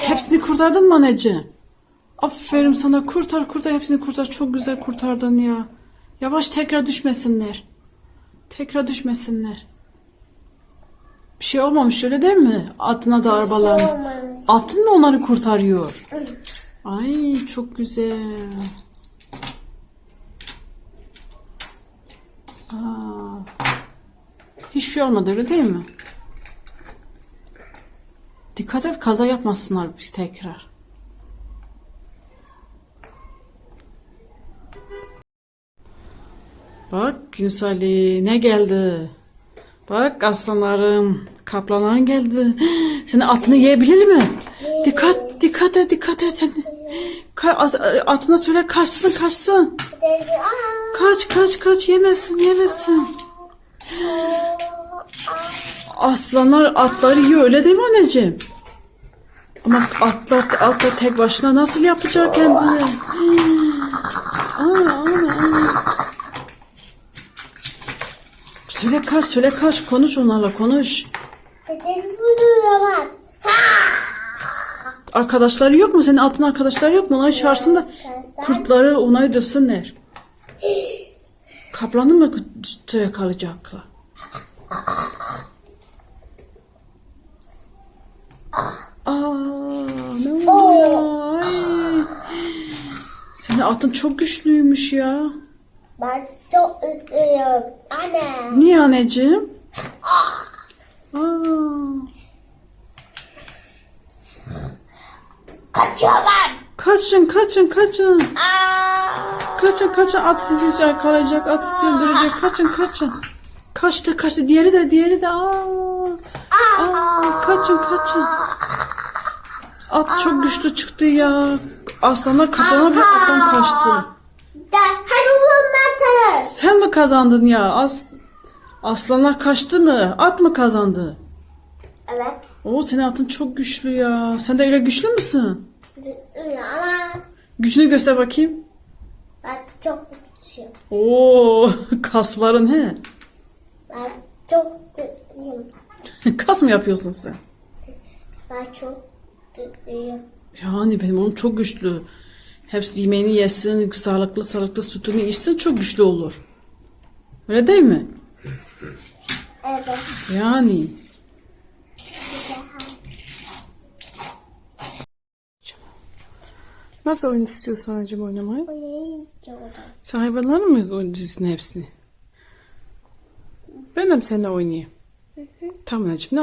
Hepsini kurtardın mı anneciğim? Aferin sana kurtar kurtar hepsini kurtar. Çok güzel kurtardın ya. Yavaş tekrar düşmesinler. Tekrar düşmesinler. Bir şey olmamış öyle değil mi? Atına da arabalar. olmamış. Atın mı onları kurtarıyor? Ay çok güzel. Aa, hiçbir şey olmadı öyle değil mi? Dikkat et kaza yapmasınlar bir tekrar. Bak Yunus Ali ne geldi? Bak aslanların, kaplanların geldi. Senin atını yiyebilir mi? Dikkat, dikkat et, dikkat et. At- atına söyle kaçsın, kaçsın. Kaç, kaç, kaç yemesin, yemesin. Aslanlar atları yiyor öyle değil mi anneciğim? Ama atlar, atlar tek başına nasıl yapacak kendini? Ana, ana, ana. Söyle kaç, söyle kaç. Konuş onlarla, konuş. Arkadaşları yok mu? Senin altın arkadaşları yok mu? Onları çağırsın da kurtları onayı dövsünler. Kaplanı mı yakalayacaklar? Aa, ne oluyor ya? Ay. Senin atın çok güçlüymüş ya. Ben çok üzülüyorum. Anne. Niye anneciğim? Aa. Kaçıyorlar. Kaçın, kaçın, kaçın. Aa. Kaçın kaçın at sizi yakalayacak at sizi öldürecek kaçın kaçın. Kaçtı kaçtı diğeri de diğeri de aa. Aa, kaçın kaçın. At çok güçlü çıktı ya. Aslanlar kaplana bir attan kaçtı. Sen mi kazandın ya? As Aslanlar kaçtı mı? At mı kazandı? Evet. Oo senin atın çok güçlü ya. Sen de öyle güçlü müsün? Ama Gücünü göster bakayım. ben çok mutluyum. Oo kasların he. Ben çok mutluyum. Kas mı yapıyorsun sen? Ben çok mutluyum. Yani benim oğlum çok güçlü. Hepsi yemeğini yesin, sağlıklı sağlıklı sütünü içsin çok güçlü olur. Öyle değil mi? Evet. Yani. Nasıl oyun istiyorsun acaba oynamayı? Sen hayvanların mı oynayacaksın hepsini? Ben de seninle oynayayım. Tamam anneciğim. ne